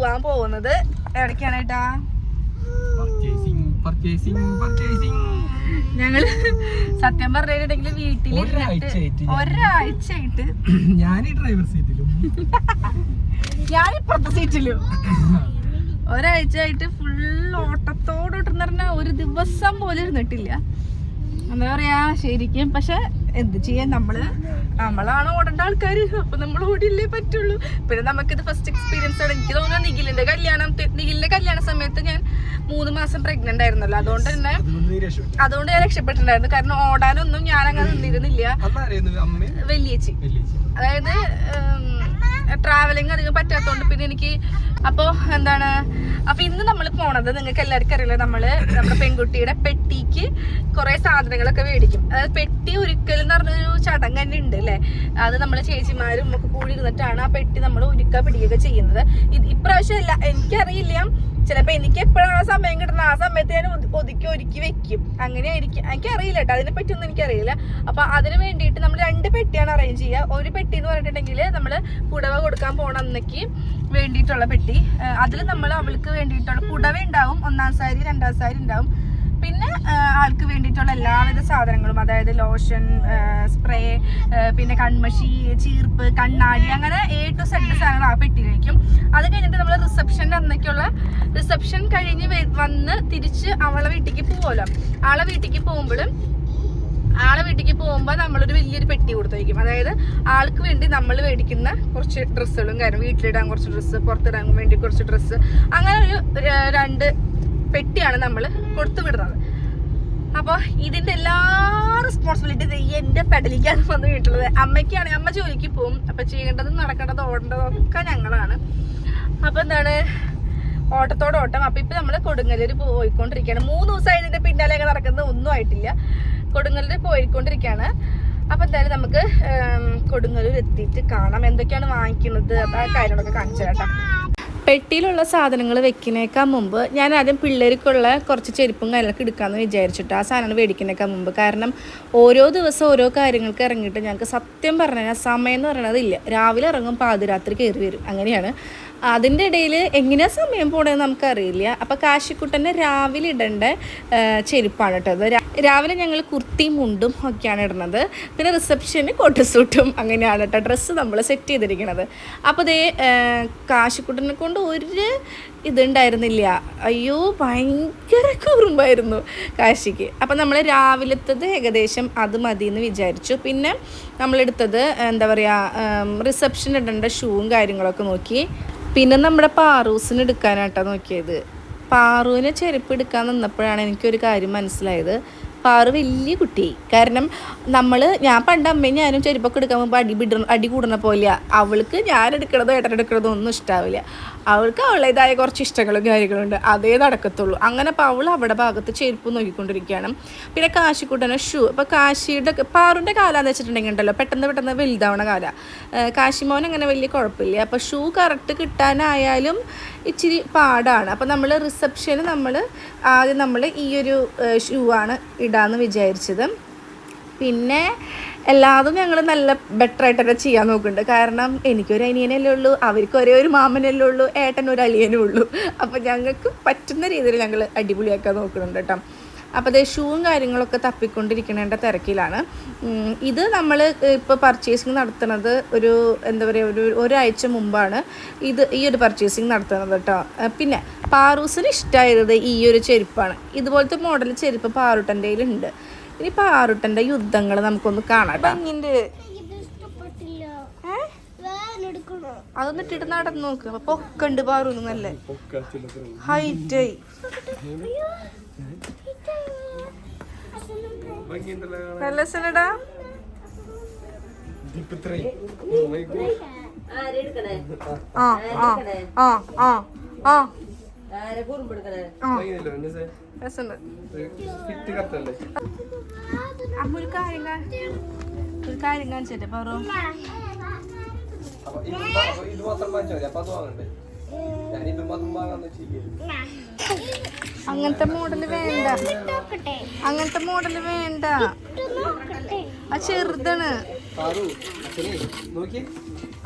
പോവാൻ പോകുന്നത്? എവിടേക്കാണ് കേട്ടാ ഞങ്ങൾ സത്യം പറഞ്ഞിട്ടുണ്ടെങ്കിൽ വീട്ടിൽ ഒരാഴ്ചയായിട്ട്. ഞാൻ- ഡ്രൈവർ സീറ്റിലും ഞാൻ ഇപ്പുറത്തെ സീറ്റിലും ഒരാഴ്ചയായിട്ട് ഫുൾ ഓട്ടത്തോടോട്ടെന്ന് പറഞ്ഞാൽ ഒരു ദിവസം പോലും ഇരുന്നിട്ടില്ല. എന്താ പറയാ ശരിക്കും പക്ഷെ എന്ത് ചെയ്യാൻ നമ്മൾ നമ്മളാണ് ഓടേണ്ട ആൾക്കാര്. അപ്പൊ നമ്മൾ ഓടിയില്ലേ പറ്റുള്ളൂ. പിന്നെ നമുക്കിത് ഫസ്റ്റ് എക്സ്പീരിയൻസ് ആണ്. എനിക്ക് തോന്നുന്നു നിഖിലിന്റെ കല്യാണം നിഖിലിന്റെ കല്യാണ സമയത്ത് ഞാൻ മൂന്ന് മാസം പ്രഗ്നന്റ് ആയിരുന്നല്ലോ. അതുകൊണ്ട് തന്നെ അതുകൊണ്ട് ഞാൻ രക്ഷപ്പെട്ടിട്ടുണ്ടായിരുന്നു. കാരണം ഓടാനൊന്നും ഞാൻ അങ്ങനെ നിന്നിരുന്നില്ല. വലിയേച്ചി. വലിയ അതായത് ട്രാവലിംഗ് അധികം പറ്റാത്തതുകൊണ്ട് പിന്നെ എനിക്ക് അപ്പോൾ എന്താണ് അപ്പൊ ഇന്ന് നമ്മൾ പോണത് നിങ്ങൾക്ക് എല്ലാവർക്കും അറിയില്ല നമ്മൾ നമ്മുടെ പെൺകുട്ടിയുടെ പെട്ടിക്ക് കുറെ സാധനങ്ങളൊക്കെ മേടിക്കും. അതായത് പെട്ടി ഒരുക്കൽ എന്ന് പറഞ്ഞൊരു ചടങ്ങ് തന്നെ ഉണ്ട് അല്ലേ? അത് നമ്മൾ ചേച്ചിമാരും ഒക്കെ കൂടി ഇരുന്നിട്ടാണ് ആ പെട്ടി നമ്മൾ ഒരുക്കാൻ പിടിക്കുകയൊക്കെ ചെയ്യുന്നത്. ഇപ്രാവശ്യം അല്ല എനിക്കറിയില്ല. ചിലപ്പോ എനിക്ക് എപ്പോഴാണ് സമയം കിട്ടുന്നത് ആ സമയത്ത് ഞാൻ ഒതു- ഒതുക്കി ഒരുക്കി വെക്കും. അങ്ങനെ ആയിരിക്കും എനിക്ക് അറിയില്ല കേട്ടോ. അതിനെ പറ്റിയൊന്നും എനിക്കറിയില്ല. അപ്പൊ അതിന് വേണ്ടിയിട്ട് നമ്മൾ രണ്ട് പെട്ടിയാണ് അറേഞ്ച് ചെയ്യുക. ഒരു പെട്ടി എന്ന് പറഞ്ഞിട്ടുണ്ടെങ്കിൽ നമ്മൾ പുടവ കൊടുക്കാൻ പോണ അന്നേക്ക് വേണ്ടിയിട്ടുള്ള പെട്ടി. അതിൽ നമ്മൾ അവൾക്ക് വേണ്ടിയിട്ടുള്ള പുടവ ഉണ്ടാവും ഒന്നാം സാരി രണ്ടാം സാരി ഉണ്ടാവും. പിന്നെ ആൾക്ക് വേണ്ടിയിട്ടുള്ള എല്ലാവിധ സാധനങ്ങളും അതായത് ലോഷൻ സ്പ്രേ പിന്നെ കൺമഷി ചീർപ്പ് കണ്ണാടി അങ്ങനെ എ ടു സെഡ് സാധനങ്ങൾ ആ പെട്ടിയിലേക്കും അത് കഴിഞ്ഞിട്ട് നമ്മൾ റിസപ്ഷന്റെ അന്നേക്കുള്ള റിസപ്ഷൻ കഴിഞ്ഞ് വന്ന് തിരിച്ച് അവളെ വീട്ടിലേക്ക് പോകുമല്ലോ ആളെ വീട്ടിലേക്ക് പോകുമ്പോഴും ആളെ വീട്ടിലേക്ക് പോകുമ്പോൾ നമ്മളൊരു വലിയൊരു പെട്ടി കൊടുത്തേക്കും അതായത് ആൾക്ക് വേണ്ടി നമ്മൾ മേടിക്കുന്ന കുറച്ച് ഡ്രസ്സുകളും കാര്യം വീട്ടിലിടാൻ കുറച്ച് ഡ്രസ്സ് പുറത്തിടാൻ വേണ്ടി കുറച്ച് ഡ്രസ്സ് അങ്ങനെ ഒരു രണ്ട് പെട്ടിയാണ് നമ്മൾ കൊടുത്തു വിടുന്നത്. അപ്പോൾ ഇതിന്റെ എല്ലാ റെസ്പോൺസിബിലിറ്റി എന്റെ പെടലിക്കാണ് വന്ന് വീട്ടുള്ളത് അമ്മയ്ക്കാണ് അമ്മ ജോലിക്ക് പോവും. അപ്പൊ ചെയ്യേണ്ടതും നടക്കേണ്ടതും ഓടേണ്ടതും ഒക്കെ ഞങ്ങളാണ്. അപ്പൊ എന്താണ്? ഓട്ടത്തോടെ ഓട്ടം. അപ്പൊ ഇപ്പൊ നമ്മൾ കൊടുങ്ങല്ലൂർ പോയിക്കൊണ്ടിരിക്കുകയാണ്. മൂന്ന് ദിവസമായി ഇതിന്റെ പിന്നാലെയൊക്കെ നടക്കുന്നത് ഒന്നും ആയിട്ടില്ല. കൊടുങ്ങല്ലൂർ പോയിക്കൊണ്ടിരിക്കുകയാണ്. അപ്പൊ എന്തായാലും നമുക്ക് കൊടുങ്ങല്ലൂർ എത്തിയിട്ട് കാണാം. എന്തൊക്കെയാണ് വാങ്ങിക്കുന്നത്? അപ്പൊ ആ കാര്യങ്ങളൊക്കെ കാണിച്ചു കേട്ടോ. പെട്ടിയിലുള്ള സാധനങ്ങൾ വെക്കുന്നേക്കാൾ മുമ്പ് ഞാൻ ആദ്യം പിള്ളേർക്കുള്ള കുറച്ച് ചെരുപ്പും കാര്യങ്ങളൊക്കെ എടുക്കാമെന്ന് വിചാരിച്ചിട്ട് ആ സാധനങ്ങൾ മേടിക്കുന്നേക്കാൾ മുമ്പ്. കാരണം ഓരോ ദിവസം ഓരോ കാര്യങ്ങൾക്ക് ഇറങ്ങിയിട്ട് ഞങ്ങൾക്ക് സത്യം പറഞ്ഞാൽ സമയം എന്ന് പറയണതില്ല. രാവിലെ ഇറങ്ങും പാതിരാത്രി കയറി വരും. അങ്ങനെയാണ്. അതിന്റെ ഇടയിൽ എങ്ങനെയാണ് സമയം പോണതെന്ന് നമുക്കറിയില്ല. അപ്പോൾ കാശിക്കുട്ടനെ രാവിലെ ഇടേണ്ട ചെരുപ്പാണ് കേട്ടോ അത്. രാവിലെ ഞങ്ങൾ കുർത്തിയും മുണ്ടും ഒക്കെയാണ് ഇടുന്നത്. പിന്നെ റിസപ്ഷന് കോട്ട് സൂട്ടും അങ്ങനെയാണ് കേട്ടോ ഡ്രസ്സ് നമ്മൾ സെറ്റ് ചെയ്തിരിക്കുന്നത് അപ്പോൾ ദേ കാശിക്കുട്ടനെ കൊണ്ട് ഒരു ഇതുണ്ടായിരുന്നില്ല. അയ്യോ ഭയങ്കര കുറുമ്പായിരുന്നു കാശിക്ക്. അപ്പം നമ്മൾ രാവിലത്തത് ഏകദേശം അത് മതി എന്ന് വിചാരിച്ചു. പിന്നെ നമ്മളെടുത്തത് എന്താ പറയുക റിസപ്ഷൻ ഇടേണ്ട ഷൂവും കാര്യങ്ങളൊക്കെ നോക്കി. പിന്നെ നമ്മുടെ പാറൂസിന് എടുക്കാനായിട്ടാണ് നോക്കിയത്. പാറുവിന് ചെരുപ്പ് എടുക്കാൻ നിന്നപ്പോഴാണ് എനിക്കൊരു കാര്യം മനസ്സിലായത്. പാറു വലിയ കുട്ടി. കാരണം നമ്മൾ ഞാൻ പണ്ട് അമ്മയും ഞാനും ചെരുപ്പൊക്കെ എടുക്കാൻ പോകുമ്പോൾ അടി അടി കൂടുന്ന പോലെ അവൾക്ക് ഞാൻ എടുക്കണതോ ഏട്ടൻ എടുക്കണതോ ഒന്നും ഇഷ്ടാവില്ല. അവൾക്ക് അവളുടേതായ കുറച്ച് ഇഷ്ടങ്ങളും കാര്യങ്ങളും ഉണ്ട് അതേ നടക്കത്തുള്ളൂ. അങ്ങനെ അപ്പോൾ അവൾ അവിടെ ഭാഗത്ത് ചെരുപ്പ് നോക്കിക്കൊണ്ടിരിക്കുകയാണ്. പിന്നെ കാശിക്കൂട്ടനെ ഷൂ. അപ്പോൾ കാശിയുടെ പാറുന്റെ കാലാന്ന് വെച്ചിട്ടുണ്ടെങ്കിൽ ഉണ്ടല്ലോ പെട്ടെന്ന് പെട്ടെന്ന് വലുതാവണ കാല. കാശിമോൻ അങ്ങനെ വലിയ കുഴപ്പമില്ല. അപ്പോൾ ഷൂ കറക്റ്റ് കിട്ടാനായാലും ഇച്ചിരി പാടാണ്. അപ്പോൾ നമ്മൾ റിസപ്ഷന് നമ്മൾ ആദ്യം നമ്മൾ ഈ ഒരു ഷൂ ആണ് ഇടാമെന്ന് വിചാരിച്ചത്. പിന്നെ എല്ലാതും ഞങ്ങൾ നല്ല ബെറ്റർ ആയിട്ട് തന്നെ ചെയ്യാൻ നോക്കുന്നുണ്ട്. കാരണം എനിക്കൊരു അനിയനല്ലേ ഉള്ളൂ അവർക്ക് ഒരേ ഒരു മാമനല്ലേ ഉള്ളൂ ഏട്ടനൊരു അലിയനും ഉള്ളൂ. അപ്പോൾ ഞങ്ങൾക്ക് പറ്റുന്ന രീതിയിൽ ഞങ്ങൾ അടിപൊളിയാക്കാൻ നോക്കുന്നുണ്ട് കേട്ടോ. അപ്പോൾ അതേ ഷൂവും കാര്യങ്ങളൊക്കെ തപ്പിക്കൊണ്ടിരിക്കണേണ്ട തിരക്കിലാണ്. ഇത് നമ്മൾ ഇപ്പോൾ പർച്ചേസിങ് നടത്തുന്നത് ഒരു എന്താ പറയുക ഒരു ഒരാഴ്ച മുമ്പാണ് ഇത് ഈ ഒരു പർച്ചേസിങ് നടത്തുന്നത് കേട്ടോ പിന്നെ പാറൂസിന് ഇഷ്ടമായത് ഈ ഒരു ചെരുപ്പാണ്. ഇതുപോലത്തെ മോഡൽ ചെരുപ്പ് പാറുട്ടന്റെ ഉണ്ട് ഇനി പാറുട്ടന്റെ യുദ്ധങ്ങൾ നമുക്കൊന്ന് കാണാം ഭംഗിന്റെ അതൊന്ന് ഇട്ടിട്ട് നടന്നു നോക്ക്. പൊക്കുണ്ട് പൊക്കണ്ട് പാറൂന്ന് നല്ല ഹൈറ്റായി നല്ല രസമല്ലടാ ആ ആ ആ ആ ആ. അമ്മ ഒരു കാര്യം ഒരു കാര്യം കാണിച്ചിട്ട് പാറു. ഇത് മാത്രം വാങ്ങിച്ചാൽ മതി. അപ്പൊ അത് വാങ്ങണ്ടേ? ഞാൻ ഇത് മാത്രം വാങ്ങാന്ന് ചെയ്യൽ അങ്ങനത്തെ മോഡൽ വേണ്ട. അങ്ങനത്തെ മോഡൽ വേണ്ട. ആ ചെറുതാണ്.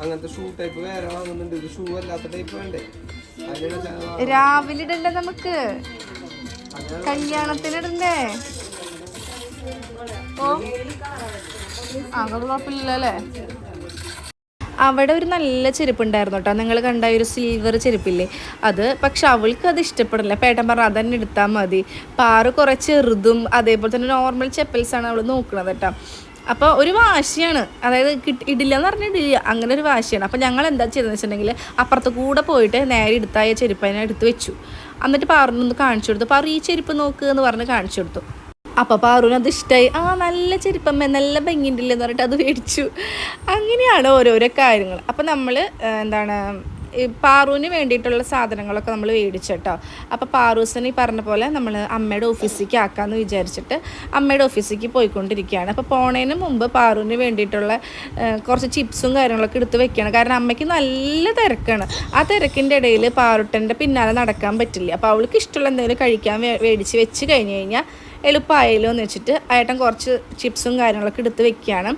അങ്ങനത്തെ ഷൂ ടൈപ്പ് വേറെ വാങ്ങുന്നുണ്ട്. ഇത് ഷൂ അല്ലാത്ത ടൈപ്പ് വേണ്ടേ? രാവിലെ ഇടണ്ടേ നമുക്ക്? കല്യാണത്തിന് ഇടണ്ടേ ഓ. ആ കുഴപ്പമില്ലല്ലേ? അവിടെ ഒരു നല്ല ചെരുപ്പ് ഉണ്ടായിരുന്നു കേട്ടോ. നിങ്ങൾ കണ്ട ഒരു സിൽവർ ചെരുപ്പില്ലേ? അത് പക്ഷെ അവൾക്ക് അത് ഇഷ്ടപ്പെടില്ല. പേട്ടൻ പറഞ്ഞു അതന്നെ എടുത്താൽ മതി. പാറ് കുറേ ചെറുതും അതേപോലെ തന്നെ നോർമൽ ചെപ്പൽസാണ് അവൾ നോക്കുന്നത് കേട്ടോ. അപ്പോൾ ഒരു വാശിയാണ്. അതായത് കിട്ടി ഇടില്ല എന്ന് പറഞ്ഞാൽ ഇടില്ല. അങ്ങനെ ഒരു വാശിയാണ്. അപ്പോൾ ഞങ്ങൾ എന്താ ചെയ്തതെന്ന് വെച്ചിട്ടുണ്ടെങ്കിൽ അപ്പുറത്ത് കൂടെ പോയിട്ട് നേരെ എടുത്തായ ചെരുപ്പ് അതിനെ എടുത്ത് വെച്ചു. എന്നിട്ട് പാറിനൊന്ന് കാണിച്ചു കൊടുത്തു. പാറ ഈ ചെരുപ്പ് നോക്ക് എന്ന് പറഞ്ഞ് കാണിച്ചു കൊടുത്തു. അപ്പോൾ പാറുവിന് അത് ഇഷ്ടമായി ആ നല്ല ചെരുപ്പമ്മ നല്ല ഭംഗിന്റെ എന്ന് പറഞ്ഞിട്ട് അത് മേടിച്ചു. അങ്ങനെയാണ് ഓരോരോ കാര്യങ്ങൾ. അപ്പോൾ നമ്മൾ എന്താണ് പാറുവിന് വേണ്ടിയിട്ടുള്ള സാധനങ്ങളൊക്കെ നമ്മൾ മേടിച്ചു കേട്ടോ. അപ്പോൾ പാറൂസിന് ഈ പറഞ്ഞ പോലെ നമ്മൾ അമ്മയുടെ ഓഫീസിലേക്ക് ആക്കാമെന്ന് വിചാരിച്ചിട്ട് അമ്മയുടെ ഓഫീസിലേക്ക് പോയിക്കൊണ്ടിരിക്കുകയാണ്. അപ്പോൾ പോണതിന് മുമ്പ് പാറുവിന് വേണ്ടിയിട്ടുള്ള കുറച്ച് ചിപ്സും കാര്യങ്ങളൊക്കെ എടുത്ത് വെക്കുകയാണ് കാരണം അമ്മയ്ക്ക് നല്ല തിരക്കാണ്. ആ തിരക്കിന്റെ ഇടയിൽ പാറുട്ടന്റെ പിന്നാലെ നടക്കാൻ പറ്റില്ല. അപ്പോൾ അവൾക്ക് ഇഷ്ടമുള്ള എന്തെങ്കിലും കഴിക്കാൻ മേടിച്ച് വെച്ച് കഴിഞ്ഞ് കഴിഞ്ഞാൽ എളുപ്പമായല്ലോ എന്ന് വെച്ചിട്ട് ഏട്ടൻ കുറച്ച് ചിപ്സും കാര്യങ്ങളൊക്കെ എടുത്ത് വെക്കുകയാണ്.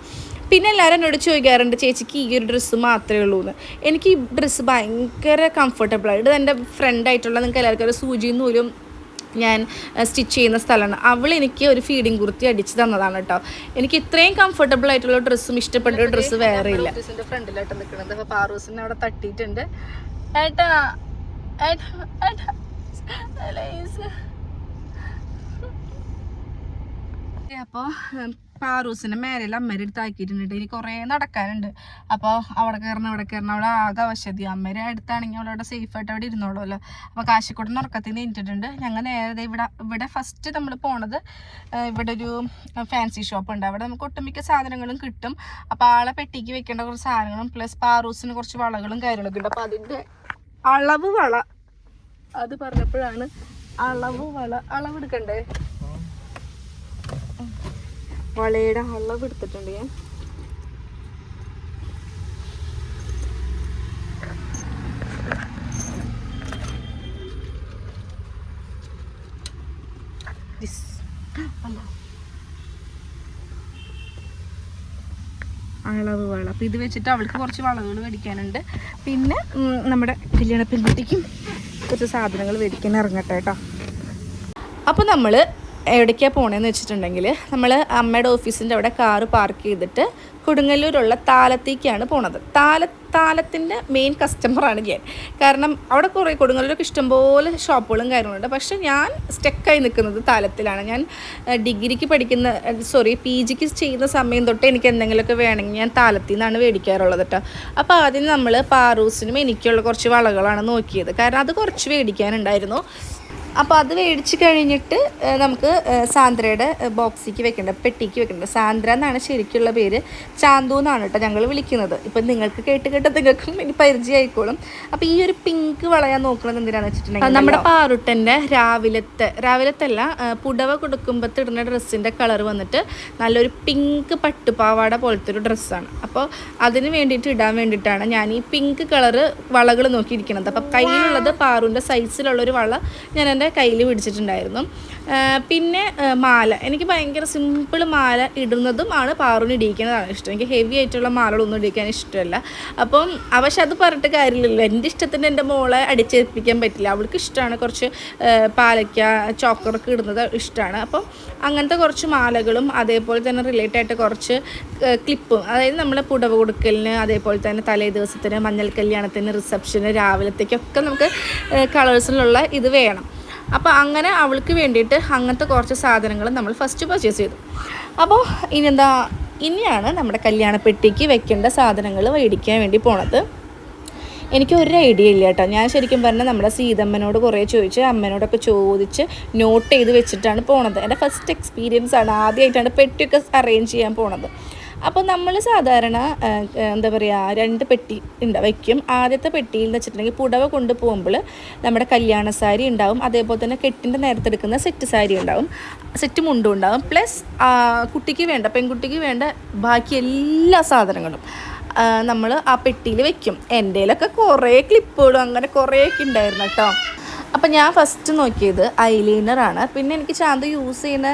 പിന്നെ എല്ലാവരും എന്നോട് ചോദിക്കാറുണ്ട് ചേച്ചിക്ക് ഈ ഒരു ഡ്രസ്സ് മാത്രമേ ഉള്ളൂ എന്ന് എനിക്ക് ഈ ഡ്രസ്സ് ഭയങ്കര കംഫർട്ടബിൾ ആയിട്ട് ഇത് എന്റെ ഫ്രണ്ടായിട്ടുള്ള നിങ്ങൾക്ക് എല്ലാവർക്കും ഒരു സൂചി നൂലും ഞാൻ സ്റ്റിച്ച് ചെയ്യുന്ന സ്ഥലമാണ്. അവൾ എനിക്ക് ഒരു ഫീഡിങ് കുർത്തി അടിച്ച് തന്നതാണ് കേട്ടോ. എനിക്ക് ഇത്രയും കംഫർട്ടബിൾ ആയിട്ടുള്ള ഡ്രസ്സും ഇഷ്ടപ്പെട്ട ഒരു ഡ്രസ്സ് വേറെ ഇല്ല. ഫ്രണ്ടിലായിട്ട് നിൽക്കുന്നത് അപ്പോൾ പാറൂസിനെ അവിടെ തട്ടിയിട്ടുണ്ട്. ഏട്ടാ ഏട്ടാ ഏട്ടാ അപ്പോൾ പാറൂസിന്റെ മേലെ അമ്മേരെ അടുത്ത് ആക്കിയിട്ടുണ്ട്. ഇനി കുറേ നടക്കാനുണ്ട്. അപ്പോൾ അവിടെ കയറണം ഇവിടെ കയറണം അവിടെ ആകെ അവശതി. അമ്മേരെ അടുത്താണെങ്കിൽ അവിടെ സേഫ് ആയിട്ട് അവിടെ ഇരുന്നോളൂല്ലോ അപ്പോൾ കാശിക്കോട് ഉറക്കത്തിൽ നീട്ടിട്ടുണ്ട് ഞങ്ങൾ നേരെ ദേ ഇവിടെ ഇവിടെ ഫസ്റ്റ് നമ്മൾ പോണത് ഇവിടെ ഒരു ഫാൻസി ഷോപ്പ് ഉണ്ട്. അവിടെ നമുക്ക് ഒട്ടുമിക്ക സാധനങ്ങളും കിട്ടും. അപ്പോൾ ആളെ പെട്ടിക്ക് വെക്കേണ്ട കുറച്ച് സാധനങ്ങളും പ്ലസ് പാറൂസിന് കുറച്ച് വളകളും കാര്യങ്ങളൊക്കെ ഉണ്ട്. അപ്പോൾ അതിന്റെ അളവ് വള. അത് പറഞ്ഞപ്പോഴാണ് അളവ് വള. അളവ് എടുക്കണ്ടേ വളയുടെ അളവ് എടുത്തിട്ടുണ്ട് ഞാൻ. അളവ് വള. അപ്പം ഇത് വെച്ചിട്ട് അവൾക്ക് കുറച്ച് വളകൾ മേടിക്കാനുണ്ട്. പിന്നെ നമ്മുടെ കല്യാണ പെൺകുട്ടിക്കും കുറച്ച് സാധനങ്ങൾ മേടിക്കാൻ ഇറങ്ങട്ടെ കേട്ടോ. അപ്പോൾ നമ്മൾ എവിടേക്കാണ് പോണേന്ന് വെച്ചിട്ടുണ്ടെങ്കിൽ നമ്മൾ അമ്മയുടെ ഓഫീസിന്റെ അവിടെ കാറ് പാർക്ക് ചെയ്തിട്ട് കൊടുങ്ങല്ലൂരുള്ള താലത്തേക്കാണ് പോണത്. താല താലത്തിന്റെ മെയിൻ കസ്റ്റമറാണ് ഞാൻ. കാരണം അവിടെ കുറേ കൊടുങ്ങല്ലൂരൊക്കെ ഇഷ്ടംപോലെ ഷോപ്പുകളും കാര്യങ്ങളുണ്ട്. പക്ഷെ ഞാൻ സ്റ്റക്കായി നിൽക്കുന്നത് താലത്തിലാണ്. ഞാൻ ഡിഗ്രിക്ക് പഠിക്കുന്ന സോറി പി ജിക്ക് ചെയ്യുന്ന സമയം തൊട്ട് എനിക്ക് എന്തെങ്കിലുമൊക്കെ വേണമെങ്കിൽ ഞാൻ താലത്തിൽ നിന്നാണ് മേടിക്കാറുള്ളത് കേട്ടോ അപ്പോൾ ആദ്യം നമ്മൾ പാറൂസിനും എനിക്കുള്ള കുറച്ച് വളകളാണ് നോക്കിയത്. കാരണം അത് കുറച്ച് മേടിക്കാനുണ്ടായിരുന്നു. അപ്പോൾ അത് മേടിച്ച് കഴിഞ്ഞിട്ട് നമുക്ക് സാന്ദ്രയുടെ ബോക്സിക്ക് വെക്കേണ്ട പെട്ടിക്ക് വെക്കേണ്ട. സാന്ദ്ര എന്നാണ് ശരിക്കുള്ള പേര്. ചാന്തു എന്നാണ് കേട്ടോ ഞങ്ങൾ വിളിക്കുന്നത്. ഇപ്പം നിങ്ങൾക്ക് കേട്ട് കേട്ട് നിങ്ങൾക്കും ഇനി പരിചയമായിക്കോളും. അപ്പോൾ ഈ ഒരു പിങ്ക് വളയാൻ നോക്കുന്നത് എന്തിനാണെന്ന് വെച്ചിട്ടുണ്ടെങ്കിൽ നമ്മുടെ പാറുട്ടന്റെ രാവിലത്തെ രാവിലത്തെ അല്ല പുടവ കൊടുക്കുമ്പോഴത്തെ ഇടുന്ന ഡ്രസ്സിന്റെ കളർ വന്നിട്ട് നല്ലൊരു പിങ്ക് പട്ടുപാവാട പോലത്തെ ഒരു ഡ്രസ്സാണ്. അപ്പോൾ അതിന് വേണ്ടിയിട്ട് ഇടാൻ വേണ്ടിയിട്ടാണ് ഞാൻ ഈ പിങ്ക് കളർ വളകൾ നോക്കിയിരിക്കുന്നത്. അപ്പോൾ കയ്യിലുള്ളത് പാറുവിന്റെ സൈസിലുള്ളൊരു വള ഞാൻ എന്റെ കയ്യിൽ പിടിച്ചിട്ടുണ്ടായിരുന്നു. പിന്നെ മാല. എനിക്ക് ഭയങ്കര സിമ്പിൾ മാല ഇടുന്നതും ആണ് പാറുവിന് ഇടിക്കുന്നതാണ് ഇഷ്ടം. എനിക്ക് ഹെവി ആയിട്ടുള്ള മാലകളൊന്നും ഇടിക്കാൻ ഇഷ്ടമല്ല. അപ്പം പക്ഷെ അത് പറഞ്ഞിട്ട് കാര്യമില്ലല്ലോ. എന്റെ ഇഷ്ടത്തിന് എന്റെ മോളെ അടിച്ചേൽപ്പിക്കാൻ പറ്റില്ല. അവൾക്ക് ഇഷ്ടമാണ് കുറച്ച് പാലയ്ക്ക ചോക്കറൊക്കെ ഇടുന്നത് ഇഷ്ടമാണ്. അപ്പം അങ്ങനത്തെ കുറച്ച് മാലകളും അതേപോലെ തന്നെ റിലേറ്റഡ് ആയിട്ട് കുറച്ച് ക്ലിപ്പും അതായത് നമ്മളെ പുടവ കൊടുക്കലിന് അതേപോലെ തന്നെ തലേ ദിവസത്തിന് മഞ്ഞൾ കല്യാണത്തിന് റിസപ്ഷന് രാവിലത്തേക്കൊക്കെ നമുക്ക് കളേഴ്സിലുള്ള ഇത് വേണം. അപ്പോൾ അങ്ങനെ അവൾക്ക് വേണ്ടിയിട്ട് അങ്ങനത്തെ കുറച്ച് സാധനങ്ങൾ നമ്മൾ ഫസ്റ്റ് പർച്ചേസ് ചെയ്തു. അപ്പോൾ ഇനി എന്താ ഇനിയാണ് നമ്മുടെ കല്യാണപ്പെട്ടിക്ക് വെക്കേണ്ട സാധനങ്ങൾ മേടിക്കാൻ വേണ്ടി പോണത്. എനിക്ക് ഒരു ഐഡിയ ഇല്ല കേട്ടോ. ഞാൻ ശരിക്കും പറഞ്ഞാൽ നമ്മുടെ സീതമ്മനോട് കുറേ ചോദിച്ച് അമ്മനോടൊക്കെ ചോദിച്ച് നോട്ട് ചെയ്ത് വെച്ചിട്ടാണ് പോണത്. എന്റെ ഫസ്റ്റ് എക്സ്പീരിയൻസ് ആണ് ആദ്യമായിട്ടാണ് പെട്ടിയൊക്കെ അറേഞ്ച് ചെയ്യാൻ പോണത്. അപ്പോൾ നമ്മൾ സാധാരണ എന്താ പറയുക രണ്ട് പെട്ടി ഉണ്ട് വയ്ക്കും ആദ്യത്തെ പെട്ടിയിൽ എന്ന് വെച്ചിട്ടുണ്ടെങ്കിൽ പുടവ കൊണ്ടുപോകുമ്പോൾ നമ്മുടെ കല്യാണ സാരി ഉണ്ടാവും അതേപോലെ തന്നെ കെട്ടിന്റെ നേരത്തെടുക്കുന്ന സെറ്റ് സാരി ഉണ്ടാവും സെറ്റ് മുണ്ടും ഉണ്ടാവും പ്ലസ് കുട്ടിക്ക് വേണ്ട പെൺകുട്ടിക്ക് വേണ്ട ബാക്കി എല്ലാ സാധനങ്ങളും നമ്മൾ ആ പെട്ടിയിൽ വെക്കും. എന്റെ കയ്യിലൊക്കെ കുറേ ക്ലിപ്പുകളും അങ്ങനെ കുറേയൊക്കെ ഉണ്ടായിരുന്നു കേട്ടോ അപ്പം ഞാൻ ഫസ്റ്റ് നോക്കിയത് ഐലൈനറാണ് പിന്നെ എനിക്ക് ശാന്ത യൂസ് ചെയ്യുന്ന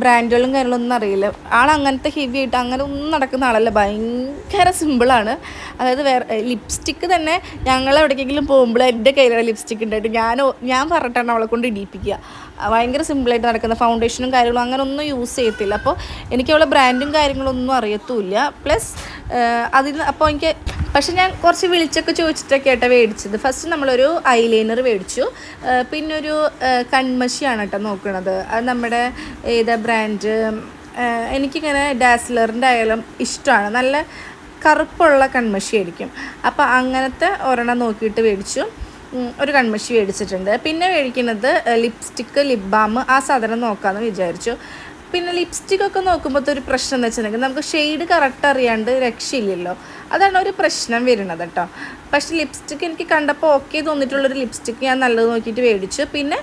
ബ്രാൻഡുകളും കാര്യങ്ങളൊന്നും അറിയില്ല. ആൾ അങ്ങനത്തെ ഹെവി ആയിട്ട് അങ്ങനെ ഒന്നും നടക്കുന്ന ആളല്ല. ഭയങ്കര സിമ്പിളാണ് അതായത് വേറെ ലിപ്സ്റ്റിക്ക് തന്നെ ഞങ്ങൾ എവിടേക്കെങ്കിലും പോകുമ്പോൾ എന്റെ കയ്യിലുള്ള ലിപ്സ്റ്റിക്ക് ഉണ്ടായിട്ട് ഞാൻ ഞാൻ പറഞ്ഞിട്ടാണ് അവളെ കൊണ്ട് ഇടിപ്പിക്കുക ആ, ഭയങ്കര സിമ്പിളായിട്ട് നടക്കുന്ന ഫൗണ്ടേഷനും കാര്യങ്ങളും അങ്ങനെ ഒന്നും യൂസ് ചെയ്യത്തില്ല. അപ്പോൾ എനിക്ക് അവളെ ബ്രാൻഡും കാര്യങ്ങളും ഒന്നും അറിയത്തുമില്ല പ്ലസ് അതിൽ അപ്പോൾ എനിക്ക് പക്ഷെ ഞാൻ കുറച്ച് വിളിച്ചൊക്കെ ചോദിച്ചിട്ടൊക്കെ ആയിട്ടാണ് മേടിച്ചത്. ഫസ്റ്റ് നമ്മളൊരു ഐലൈനർ മേടിച്ചു. പിന്നെ ഒരു കൺമഷിയാണ് കേട്ടോ നോക്കണത്. അത് നമ്മുടെ ഏതാ ബ്രാൻഡ് എനിക്കിങ്ങനെ ഡാസ്ലറിന്റെ ആയാലും ഇഷ്ടമാണ്. നല്ല കറുപ്പുള്ള കൺമഷി ആയിരിക്കും. അപ്പോൾ അങ്ങനത്തെ ഒരെണ്ണം നോക്കിയിട്ട് മേടിച്ചു. ഒരു കൺമഷി മേടിച്ചിട്ടുണ്ട്. പിന്നെ മേടിക്കുന്നത് ലിപ്സ്റ്റിക്ക് ലിപ് ബാം ആ സാധനം നോക്കാമെന്ന് വിചാരിച്ചു. പിന്നെ ലിപ്സ്റ്റിക് ഒക്കെ നോക്കുമ്പോഴത്തെ ഒരു പ്രശ്നം എന്ന് വെച്ചിട്ടുണ്ടെങ്കിൽ നമുക്ക് ഷെയ്ഡ് കറക്റ്റ് അറിയാണ്ട് രക്ഷയില്ലല്ലോ. അതാണ് ഒരു പ്രശ്നം വരുന്നത് കേട്ടോ. പക്ഷേ ലിപ്സ്റ്റിക് എനിക്ക് കണ്ടപ്പോൾ ഓക്കെ തോന്നിയിട്ടുള്ളൊരു ലിപ്സ്റ്റിക് ഞാൻ നല്ലത് നോക്കിയിട്ട് മേടിച്ചു. പിന്നെ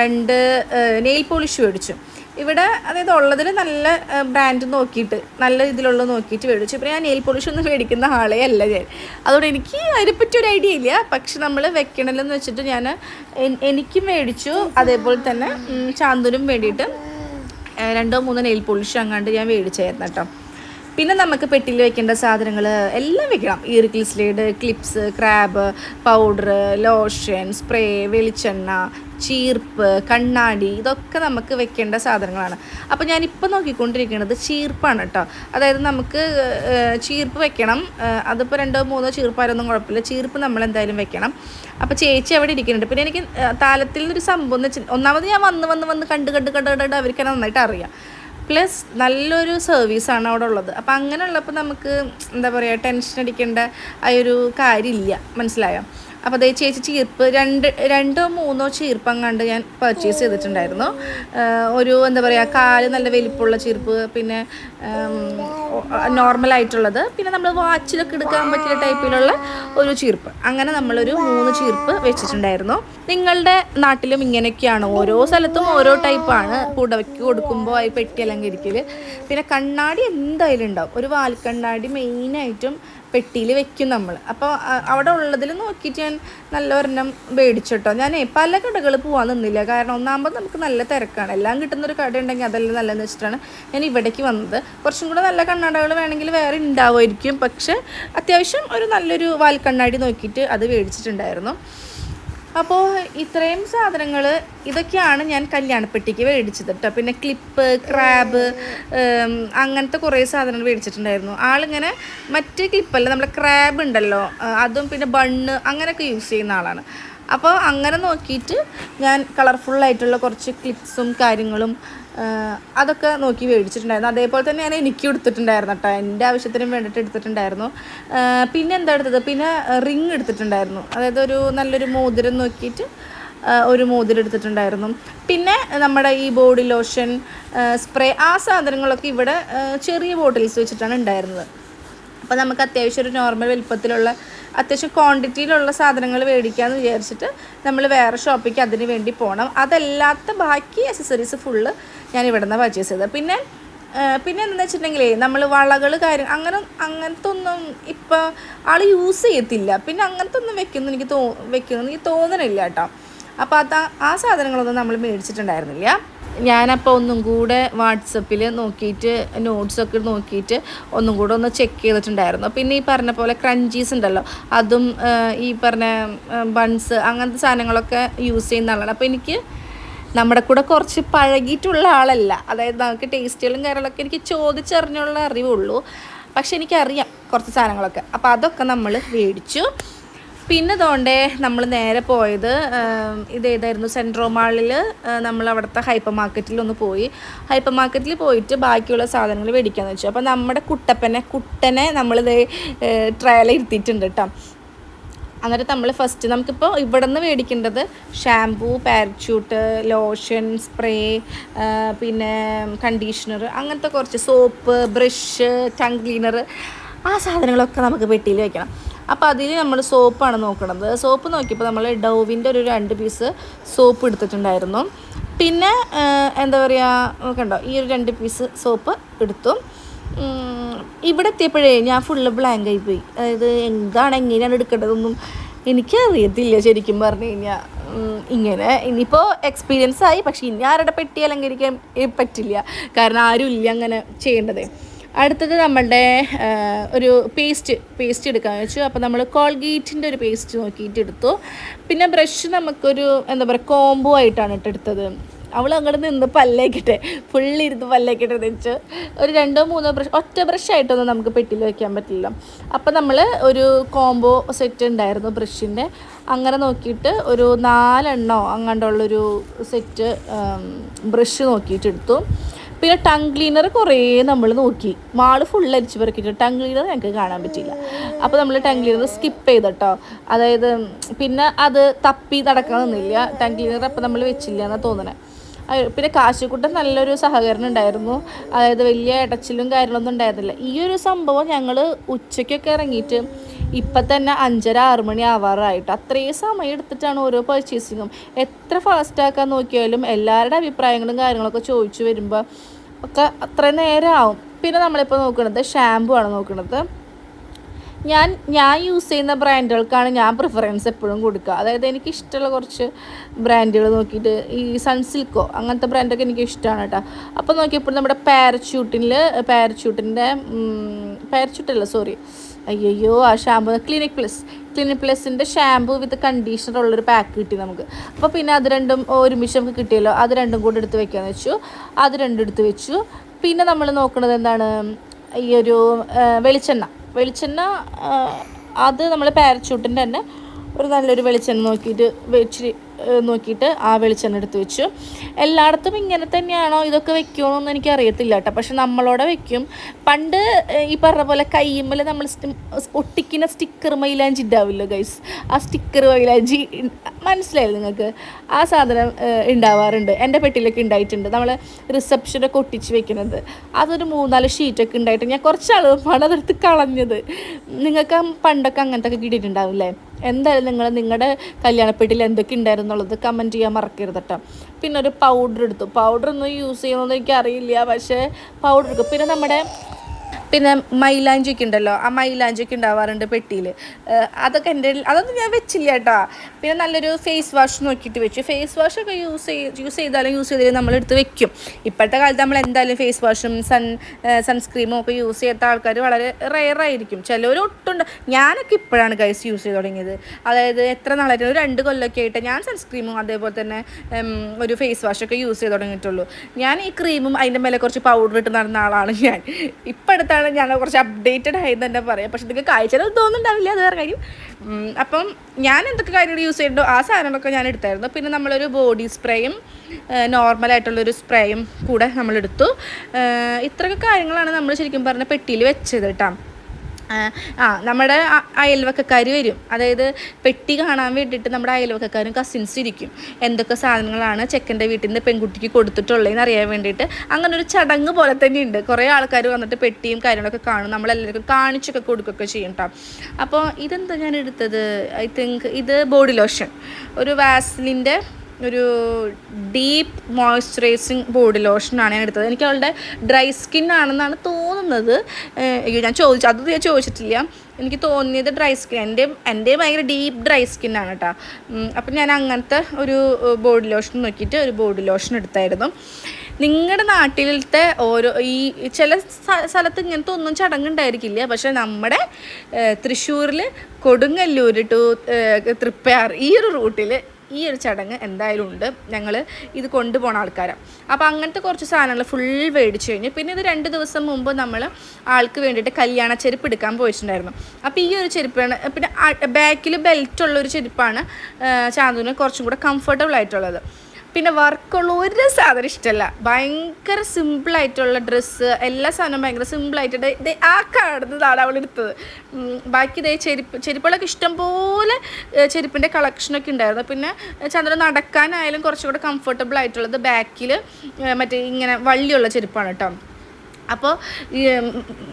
രണ്ട് നെയിൽ പോളിഷ് മേടിച്ചു. ഇവിടെ അതായത് ഉള്ളതിൽ നല്ല ബ്രാൻഡ് നോക്കിയിട്ട് നല്ല ഇതിലുള്ള നോക്കിയിട്ട് മേടിച്ചു. ഇപ്പോൾ ഞാൻ നെയിൽ പോളിഷ് ഒന്നും മേടിക്കുന്ന ആളേ അല്ല ഞാൻ. അതുകൊണ്ട് എനിക്ക് അതിനെപ്പറ്റി ഒരു ഐഡിയ ഇല്ല. പക്ഷെ നമ്മൾ വെക്കണമെന്ന് വെച്ചിട്ട് ഞാൻ എനിക്ക് മേടിച്ചു. അതേപോലെ തന്നെ ചാന്തൂരും വേണ്ടിയിട്ട് രണ്ടോ മൂന്നോ നെയിൽ പോളിഷ് അങ്ങാണ്ട് ഞാൻ മേടിച്ചായിരുന്നു കേട്ടോ. പിന്നെ നമുക്ക് പെട്ടിയിൽ വെക്കേണ്ട സാധനങ്ങൾ എല്ലാം വെക്കണം. ഈർക്കിൾ slide clips crab powder lotion spray വെളിച്ചെണ്ണ ചീർപ്പ് കണ്ണാടി ഇതൊക്കെ നമുക്ക് വെക്കേണ്ട സാധനങ്ങളാണ്. അപ്പോൾ ഞാനിപ്പോൾ നോക്കിക്കൊണ്ടിരിക്കുന്നത് ചീർപ്പാണ് കേട്ടോ അതായത് നമുക്ക് ചീർപ്പ് വെക്കണം. അതിപ്പോൾ രണ്ടോ മൂന്നോ ചീർപ്പാരൊന്നും കുഴപ്പമില്ല. ചീർപ്പ് നമ്മൾ എന്തായാലും വെക്കണം. അപ്പോൾ ചേച്ചി അവിടെ ഇരിക്കുന്നുണ്ട്. പിന്നെ എനിക്ക് താലത്തിൽ നിന്നൊരു സംഭവം എന്ന് വെച്ചാൽ ഒന്നാമത് ഞാൻ വന്ന് വന്ന് വന്ന് കണ്ട് കണ്ട് കണ്ട് കണ്ട് അവർക്കെന്നെ നന്നായിട്ട് അറിയാം. പ്ലസ് നല്ലൊരു സർവീസാണ് അവിടെ ഉള്ളത് അപ്പം അങ്ങനെയുള്ളപ്പോൾ നമുക്ക് എന്താ പറയുക ടെൻഷൻ അടിക്കേണ്ട ആ ഒരു കാര്യമില്ല. മനസ്സിലായോ? അപ്പോൾ അതേ ചേച്ചി ചീർപ്പ് രണ്ട് രണ്ടോ മൂന്നോ ചീർപ്പ് അങ്ങാണ്ട് ഞാൻ പർച്ചേസ് ചെയ്തിട്ടുണ്ടായിരുന്നു. ഒരു എന്താ പറയുക കാൽ നല്ല വലിപ്പമുള്ള ചീർപ്പ് പിന്നെ നോർമൽ ആയിട്ടുള്ളത്. പിന്നെ നമ്മൾ വാച്ചിലൊക്കെ എടുക്കാൻ പറ്റിയ ടൈപ്പിലുള്ള ഒരു ചീർപ്പ്. അങ്ങനെ നമ്മളൊരു മൂന്ന് ചീർപ്പ് വെച്ചിട്ടുണ്ടായിരുന്നു. നിങ്ങളുടെ നാട്ടിലും ഇങ്ങനെയൊക്കെയാണ്. ഓരോ സ്ഥലത്തും ഓരോ ടൈപ്പാണ് പുടവയ്ക്ക് കൊടുക്കുമ്പോൾ ഈ പെട്ടി അലങ്കരിക്കൽ പിന്നെ കണ്ണാടി എന്തായാലും ഉണ്ടാവും. ഒരു വാൽക്കണ്ണാടി മെയിനായിട്ടും പെട്ടിയിൽ വെക്കും നമ്മൾ. അപ്പോൾ അവിടെ ഉള്ളതിൽ നോക്കിയിട്ട് ഞാൻ നല്ല ഒരെണ്ണം മേടിച്ചിട്ടോ. ഞാൻ പല കടകൾ പോകാൻ നിന്നില്ല. കാരണം ഒന്നാമത് നമുക്ക് നല്ല തിരക്കാണ്. എല്ലാം കിട്ടുന്നൊരു കട ഉണ്ടെങ്കിൽ അതെല്ലാം നല്ലതെന്ന് വെച്ചിട്ടാണ് ഞാൻ ഇവിടേക്ക് വന്നത്. കുറച്ചും കൂടെ നല്ല കണ്ണാടകൾ വേണമെങ്കിൽ വേറെ ഉണ്ടാവുമായിരിക്കും. പക്ഷേ അത്യാവശ്യം ഒരു നല്ലൊരു വാൽക്കണ്ണാടി നോക്കിയിട്ട് അത് മേടിച്ചിട്ടുണ്ടായിരുന്നു. അപ്പോൾ ഇത്രയും സാധനങ്ങൾ ഇതൊക്കെയാണ് ഞാൻ കല്യാണപ്പെട്ടിക്ക് മേടിച്ചത് കേട്ടോ പിന്നെ ക്ലിപ്പ് ക്രാബ് അങ്ങനത്തെ കുറേ സാധനങ്ങൾ മേടിച്ചിട്ടുണ്ടായിരുന്നു ആളിങ്ങനെ മറ്റ് ക്ലിപ്പല്ല നമ്മുടെ ക്രാബ് ഉണ്ടല്ലോ അതും പിന്നെ ബണ്ണ് അങ്ങനെയൊക്കെ യൂസ് ചെയ്യുന്ന ആളാണ്. അപ്പോൾ അങ്ങനെ നോക്കിയിട്ട് ഞാൻ കളർഫുള്ളായിട്ടുള്ള കുറച്ച് ക്ലിപ്സും കാര്യങ്ങളും അതൊക്കെ നോക്കി മേടിച്ചിട്ടുണ്ടായിരുന്നു. അതേപോലെ തന്നെ ഞാൻ എനിക്ക് എടുത്തിട്ടുണ്ടായിരുന്നു കേട്ടോ. എന്റെ ആവശ്യത്തിനും വേണ്ടിയിട്ട് എടുത്തിട്ടുണ്ടായിരുന്നു. പിന്നെ എന്താ എടുത്തത്? പിന്നെ റിങ് എടുത്തിട്ടുണ്ടായിരുന്നു. അതായത് ഒരു നല്ലൊരു മോതിരം നോക്കിയിട്ട് ഒരു മോതിരം എടുത്തിട്ടുണ്ടായിരുന്നു. പിന്നെ നമ്മുടെ ഈ ബോഡി ലോഷൻ സ്പ്രേ ആ സാധനങ്ങളൊക്കെ ഇവിടെ ചെറിയ ബോട്ടിൽസ് വെച്ചിട്ടാണ് ഉണ്ടായിരുന്നത്. അപ്പോൾ നമുക്ക് അത്യാവശ്യം ഒരു നോർമൽ വലുപ്പത്തിലുള്ള അത്യാവശ്യം ക്വാണ്ടിറ്റിയിലുള്ള സാധനങ്ങൾ മേടിക്കാമെന്ന് വിചാരിച്ചിട്ട് നമ്മൾ വേറെ ഷോപ്പിക്ക് അതിന് വേണ്ടി പോകണം അതല്ലാത്ത ബാക്കി അക്സസറീസ് ഫുള്ള് ഞാൻ ഇവിടെ നിന്ന് പർച്ചേസ് ചെയ്തത്. പിന്നെ പിന്നെ എന്താണെന്ന് വെച്ചിട്ടുണ്ടെങ്കിലേ നമ്മൾ വളകൾ കാര്യം അങ്ങനെ അങ്ങനത്തെ ഒന്നും ഇപ്പോൾ ആൾ യൂസ് ചെയ്യത്തില്ല. പിന്നെ അങ്ങനത്തെ ഒന്നും വെക്കുന്നു എനിക്ക് തോ വെക്കുന്നു എനിക്ക് തോന്നണില്ല കേട്ടോ. അപ്പോൾ അത് ആ സാധനങ്ങളൊന്നും നമ്മൾ മേടിച്ചിട്ടുണ്ടായിരുന്നില്ല. ഞാനപ്പോൾ ഒന്നും കൂടെ വാട്സപ്പിൽ നോക്കിയിട്ട് നോട്ട്സൊക്കെ നോക്കിയിട്ട് ഒന്നും കൂടെ ഒന്ന് ചെക്ക് ചെയ്തിട്ടുണ്ടായിരുന്നു. പിന്നെ ഈ പറഞ്ഞ പോലെ ക്രഞ്ചീസ് ഉണ്ടല്ലോ അതും ഈ പറഞ്ഞ ബൺസ് അങ്ങനത്തെ സാധനങ്ങളൊക്കെ യൂസ് ചെയ്യുന്ന ആളാണ് അപ്പോൾ എനിക്ക് നമ്മുടെ കൂടെ കുറച്ച് പഴകിയിട്ടുള്ള ആളല്ല. അതായത് നമുക്ക് ടേസ്റ്റുകളും കാര്യങ്ങളൊക്കെ എനിക്ക് ചോദിച്ചറിഞ്ഞുള്ള അറിവുള്ളൂ. പക്ഷെ എനിക്കറിയാം കുറച്ച് സാധനങ്ങളൊക്കെ. അപ്പോൾ അതൊക്കെ നമ്മൾ മേടിച്ചു. പിന്നെ തോണ്ടേ നമ്മൾ നേരെ പോയത് ഇതേതായിരുന്നു സെൻട്രോ മാളിൽ നമ്മൾ അവിടുത്തെ ഹൈപ്പർ മാർക്കറ്റിൽ ഒന്ന് പോയി. ഹൈപ്പർ മാർക്കറ്റിൽ പോയിട്ട് ബാക്കിയുള്ള സാധനങ്ങൾ മേടിക്കാന്ന് വെച്ചു. അപ്പോൾ നമ്മുടെ കുട്ടപ്പനെ കുട്ടനെ നമ്മളിത് ട്രയൽ ഇരുത്തിയിട്ടുണ്ട് കേട്ടോ അന്നേരം നമ്മൾ ഫസ്റ്റ് നമുക്കിപ്പോൾ ഇവിടെ നിന്ന് മേടിക്കേണ്ടത് ഷാംപൂ പാരച്യൂട്ട് ലോഷൻ സ്പ്രേ പിന്നെ കണ്ടീഷണർ അങ്ങനത്തെ കുറച്ച് സോപ്പ് ബ്രഷ് ടങ് ക്ലീനർ ആ സാധനങ്ങളൊക്കെ നമുക്ക് പെട്ടിയിൽ വെക്കണം. അപ്പോൾ അതിൽ നമ്മൾ സോപ്പാണ് നോക്കണത്. സോപ്പ് നോക്കിയപ്പോൾ നമ്മൾ ഡോവിന്റെ ഒരു രണ്ട് പീസ് സോപ്പ് എടുത്തിട്ടുണ്ടായിരുന്നു. പിന്നെ എന്താ പറയുക കണ്ടോ ഈ ഒരു രണ്ട് പീസ് സോപ്പ് എടുത്തു. ഇവിടെ എത്തിയപ്പോഴേ ഞാൻ ഫുള്ള് ബ്ലാങ്ക് ആയിപ്പോയി അതായത് എന്താണ് എങ്ങനെയാണ് എടുക്കേണ്ടതൊന്നും എനിക്കറിയത്തില്ല ശരിക്കും പറഞ്ഞു കഴിഞ്ഞാൽ ഇങ്ങനെ. ഇനിയിപ്പോൾ എക്സ്പീരിയൻസ് ആയി. പക്ഷേ ഇനി ആരുടെ പെട്ടി അലങ്കരിക്കാൻ പറ്റില്ല. കാരണം ആരും ഇല്ല അങ്ങനെ ചെയ്യേണ്ടത്. അടുത്തത് നമ്മളുടെ ഒരു പേസ്റ്റ് പേസ്റ്റ് എടുക്കാൻ വെച്ചു. അപ്പോൾ നമ്മൾ കോൾഗേറ്റിന്റെ ഒരു പേസ്റ്റ് നോക്കിയിട്ട് എടുത്തു. പിന്നെ ബ്രഷ് നമുക്കൊരു എന്താ പറയുക കോംബോ ആയിട്ടാണ് ഇട്ടെടുത്തത് അവൾ അങ്ങോട്ട് നിന്ന് പല്ലേക്കിട്ടെ ഫുള്ളി ഇരുന്ന് പല്ലേക്കിട്ടെ വെച്ച് ഒരു രണ്ടോ മൂന്നോ ബ്രഷ് ഒറ്റ ബ്രഷ് ആയിട്ടൊന്നും നമുക്ക് പെട്ടിയിൽ വെക്കാൻ പറ്റില്ല. അപ്പോൾ നമ്മൾ ഒരു കോംബോ സെറ്റ് ഉണ്ടായിരുന്നു ബ്രഷിന്റെ അങ്ങനെ നോക്കിയിട്ട് ഒരു നാലെണ്ണോ അങ്ങോട്ടുള്ളൊരു സെറ്റ് ബ്രഷ് നോക്കിയിട്ട് എടുത്തു. പിന്നെ ടങ് ക്ലീനർ കുറേ നമ്മൾ നോക്കി. മാൾ ഫുൾ അരിച്ചു പെറുക്കിയിട്ട് ടങ് ക്ലീനർ ഞങ്ങൾക്ക് കാണാൻ പറ്റിയില്ല. അപ്പോൾ നമ്മൾ ടങ് ക്ലീനർ സ്കിപ്പ് ചെയ്ത് കേട്ടോ അതായത് പിന്നെ അത് തപ്പി നടക്കാൻ നിന്നില്ല. ടങ് ക്ലീനർ അപ്പം നമ്മൾ വെച്ചില്ല എന്നാണ് തോന്നണേ. പിന്നെ കാശിക്കുട്ടൻ നല്ലൊരു സഹകരണം ഉണ്ടായിരുന്നു അതായത് വലിയ ഇടച്ചിലും കാര്യങ്ങളൊന്നും ഉണ്ടായിരുന്നില്ല. ഈ ഒരു സംഭവം ഞങ്ങൾ ഉച്ചയ്ക്കൊക്കെ ഇറങ്ങിയിട്ട് ഇപ്പം തന്നെ അഞ്ചര ആറ് മണി ആവാറായിട്ട്. അത്രയും സമയം എടുത്തിട്ടാണ് ഓരോ പർച്ചേസിങ്ങും എത്ര ഫാസ്റ്റ് ആക്കാൻ നോക്കിയാലും എല്ലാവരുടെ അഭിപ്രായങ്ങളും കാര്യങ്ങളൊക്കെ ചോദിച്ചു വരുമ്പോൾ ഒക്കെ അത്ര നേരം ആവും പിന്നെ നമ്മളിപ്പോൾ നോക്കുന്നത് ഷാമ്പു ആണ് നോക്കുന്നത് ഞാൻ ഞാൻ യൂസ് ചെയ്യുന്ന ബ്രാൻഡുകൾക്കാണ് ഞാൻ പ്രിഫറൻസ് എപ്പോഴും കൊടുക്കുക. അതായത് എനിക്ക് ഇഷ്ടമുള്ള കുറച്ച് ബ്രാൻഡുകൾ നോക്കിയിട്ട് ഈ സൺസിൽക്കോ അങ്ങനത്തെ ബ്രാൻഡൊക്കെ എനിക്ക് ഇഷ്ടമാണ് കേട്ടോ അപ്പോൾ നോക്കിയപ്പോൾ നമ്മുടെ പാരച്യൂട്ടിൽ പാരച്യൂട്ടിന്റെ പാരച്യൂട്ടല്ല സോറി അയ്യോ ആ ഷാമ്പു ക്ലിനിക് പ്ലസ് ക്ലിനിക് പ്ലസിന്റെ ഷാമ്പു വിത്ത് കണ്ടീഷണർ ഉള്ളൊരു പാക്ക് കിട്ടി നമുക്ക്. അപ്പോൾ പിന്നെ അത് രണ്ടും ഒരുമിച്ച് നമുക്ക് കിട്ടിയല്ലോ. അത് രണ്ടും കൂടെ എടുത്ത് വെക്കാന്ന് വെച്ചു. അത് രണ്ടും എടുത്ത് വെച്ചു. പിന്നെ നമ്മൾ നോക്കുന്നത് എന്താണ്? ഈ ഒരു വെളിച്ചെണ്ണ. വെളിച്ചെണ്ണ അത് നമ്മൾ പാരച്യൂട്ടിന്റെ തന്നെ ഒരു നല്ലൊരു വെളിച്ചെണ്ണ നോക്കിയിട്ട് വെച്ച് നോക്കിയിട്ട് ആ വെളിച്ചെണ്ണ എടുത്ത് വെച്ചു. എല്ലായിടത്തും ഇങ്ങനെ തന്നെയാണോ ഇതൊക്കെ വെക്കുമോയെന്നൊന്നും എനിക്ക് അറിയത്തില്ല കേട്ടോ. പക്ഷെ നമ്മളോടെ വെക്കും. പണ്ട് ഈ പറഞ്ഞ പോലെ കയ്യുമ്മൽ നമ്മൾ ഒട്ടിക്കുന്ന സ്റ്റിക്കർ മൈലാഞ്ചി ഉണ്ടാവില്ലോ ഗൈസ് ആ സ്റ്റിക്കർ മൈലാഞ്ചി മനസ്സിലായില്ല നിങ്ങൾക്ക്? ആ സാധനം ഉണ്ടാവാറുണ്ട് എന്റെ പെട്ടിയിലൊക്കെ ഉണ്ടായിട്ടുണ്ട് നമ്മൾ റിസപ്ഷനൊക്കെ ഒട്ടിച്ച് വെക്കുന്നത്. അതൊരു മൂന്നാൽ ഷീറ്റൊക്കെ ഉണ്ടായിട്ട് ഞാൻ കുറച്ച് പണം അതെടുത്ത് കളഞ്ഞത്. നിങ്ങൾക്ക് പണ്ടൊക്കെ അങ്ങനത്തെ ഒക്കെ കിട്ടിയിട്ടുണ്ടാവില്ലേ? എന്തായാലും നിങ്ങൾ നിങ്ങളുടെ കല്യാണപ്പെട്ടിയിൽ എന്തൊക്കെ ഉണ്ടായിരുന്നുള്ളത് കമന്റ് ചെയ്യാൻ മറക്കരുത് കേട്ടോ. പിന്നെ ഒരു പൗഡർ എടുത്തു. പൗഡർ ഒന്നും യൂസ് ചെയ്യണമെന്ന് എനിക്കറിയില്ല. പക്ഷേ പൗഡർ എടുക്കും. പിന്നെ നമ്മുടെ പിന്നെ മൈലാഞ്ചിയൊക്കെ ഉണ്ടല്ലോ ആ മൈലാഞ്ചിയൊക്കെ ഉണ്ടാവാറുണ്ട് പെട്ടിയിൽ അതൊക്കെ എന്റെ അതൊന്നും ഞാൻ വെച്ചില്ല കേട്ടോ. പിന്നെ നല്ലൊരു ഫേസ് വാഷ് നോക്കിയിട്ട് വെച്ചു. ഫേസ് വാഷൊക്കെ യൂസ് ചെയ്ത് യൂസ് ചെയ്താലും യൂസ് ചെയ്താലും നമ്മളെടുത്ത് വെക്കും. ഇപ്പോഴത്തെ കാലത്ത് നമ്മൾ എന്തായാലും ഫേസ് വാഷും സൺ സൺസ്ക്രീമും ഒക്കെ യൂസ് ചെയ്യാത്ത ആൾക്കാർ വളരെ റെയർ ആയിരിക്കും. ചിലവർ ഒട്ടും ഞാനൊക്കെ ഇപ്പോഴാണ് ഗൈസ് യൂസ് ചെയ്ത് തുടങ്ങിയത്. അതായത് എത്ര നാളായിട്ട് ഒരു രണ്ട് കൊല്ലമൊക്കെ ആയിട്ട് ഞാൻ സൺസ്ക്രീമും അതേപോലെ തന്നെ ഒരു ഫേസ് വാഷൊക്കെ യൂസ് ചെയ്ത് തുടങ്ങിയിട്ടുള്ളൂ. ഞാൻ ഈ ക്രീമും അതിന്റെ മേലെ കുറച്ച് പൗഡർ ഇട്ട് നടന്ന ആളാണ് ഞാൻ. ഇപ്പം അടുത്താണ് ഞാൻ കുറച്ച് അപ്ഡേറ്റഡ് ആയി തന്നെ പറയാം. പക്ഷെ നിങ്ങൾക്ക് കാഴ്ചയിൽ തോന്നുന്നുണ്ടാവില്ല അത് വേറെ കാര്യം. അപ്പം ഞാൻ എന്തൊക്കെ കാര്യങ്ങൾ യൂസ് ചെയ്യുന്നുണ്ടോ ആ സാധനങ്ങളൊക്കെ ഞാൻ എടുത്തായിരുന്നു. പിന്നെ നമ്മളൊരു ബോഡി സ്പ്രേയും നോർമലായിട്ടുള്ളൊരു സ്പ്രേയും കൂടെ നമ്മളെടുത്തു. ഇത്രയൊക്കെ കാര്യങ്ങളാണ് നമ്മൾ ശരിക്കും പറഞ്ഞ പെട്ടിയിൽ വെച്ചത് കേട്ടോ. ആ നമ്മുടെ അയൽവക്കക്കാർ വരും. അതായത് പെട്ടി കാണാൻ വേണ്ടിയിട്ട് നമ്മുടെ അയൽവക്കക്കാരും കസിൻസ് ഇരിക്കും. എന്തൊക്കെ സാധനങ്ങളാണ് ചെക്കന്റെ വീട്ടിൽ നിന്ന് പെൺകുട്ടിക്ക് കൊടുത്തിട്ടുള്ളതെന്ന് അറിയാൻ വേണ്ടിയിട്ട് അങ്ങനെ ഒരു ചടങ്ങ് പോലെ തന്നെ ഉണ്ട് കുറേ ആൾക്കാർ വന്നിട്ട് പെട്ടിയും കാര്യങ്ങളൊക്കെ കാണും. നമ്മളെല്ലാവർക്കും കാണിച്ചൊക്കെ കൊടുക്കുകയൊക്കെ ചെയ്യും കേട്ടോ അപ്പോൾ ഇതെന്താ ഞാൻ എടുത്തത്? ഐ തിങ്ക് ഇത് ബോഡി ലോഷൻ ഒരു വാസ്ലിന്റെ ഒരു ഡീപ്പ് മോയ്സ്ചറൈസിങ് ബോഡി ലോഷനാണ് ഞാൻ എടുത്തത്. എനിക്ക് അവളുടെ ഡ്രൈ സ്കിൻ ആണെന്നാണ് തോന്നുന്നത്. ഞാൻ ചോദിച്ചു അത് ഞാൻ ചോദിച്ചിട്ടില്ല. എനിക്ക് തോന്നിയത് ഡ്രൈ സ്കിൻ എന്റെ എന്റെ ഭയങ്കര ഡീപ്പ് ഡ്രൈ സ്കിൻ ആണ് കേട്ടോ അപ്പം ഞാൻ അങ്ങനത്തെ ഒരു ബോഡി ലോഷൻ നോക്കിയിട്ട് ഒരു ബോഡി ലോഷൻ എടുത്തായിരുന്നു. നിങ്ങളുടെ നാട്ടിലത്തെ ഓരോ ഈ ചില സ്ഥ- സ്ഥലത്ത് ഇങ്ങനത്തെ ഒന്നും ചടങ്ങുണ്ടായിരിക്കില്ല. പക്ഷെ നമ്മുടെ തൃശ്ശൂരിൽ കൊടുങ്ങല്ലൂർ ടു തൃപ്പയാർ ഈ ഒരു റൂട്ടിൽ ഈ ഒരു ചടങ്ങ് എന്തായാലും ഉണ്ട്. ഞങ്ങൾ ഇത് കൊണ്ടുപോണ ആൾക്കാരാണ് അപ്പോൾ അങ്ങനത്തെ കുറച്ച് സാധനങ്ങൾ ഫുൾ മേടിച്ച് കഴിഞ്ഞു പിന്നെ ഇത് രണ്ട് ദിവസം മുമ്പ് നമ്മൾ ആൾക്ക് വേണ്ടിയിട്ട് കല്യാണ ചെരുപ്പ് എടുക്കാൻ പോയിട്ടുണ്ടായിരുന്നു. അപ്പോൾ ഈ ഒരു ചെരുപ്പാണ് പിന്നെ ബാക്കിൽ ബെൽറ്റ് ഉള്ള ഒരു ചെരുപ്പാണ് ചാന്തുവിന് കുറച്ചും കൂടെ കംഫർട്ടബിൾ ആയിട്ടുള്ളത്. പിന്നെ വർക്കുള്ള ഒരു സാധനം ഇഷ്ടമല്ല ഭയങ്കര സിമ്പിളായിട്ടുള്ള ഡ്രസ്സ് എല്ലാ സാധനവും ഭയങ്കര സിമ്പിളായിട്ട് ആ കാണുന്നതാണ് അവൾ എടുത്തത്. ബാക്കി ഇതേ ചെരുപ്പ് ചെരുപ്പുകളൊക്കെ ഇഷ്ടം പോലെ ചെരുപ്പിന്റെ കളക്ഷനൊക്കെ ഉണ്ടായിരുന്നു പിന്നെ ചന്ദ്രൻ നടക്കാനായാലും കുറച്ചും കൂടെ കംഫർട്ടബിൾ ആയിട്ടുള്ളത് ബാക്കിൽ മറ്റേ ഇങ്ങനെ വള്ളിയുള്ള ചെരുപ്പാണ് കേട്ടോ. അപ്പോൾ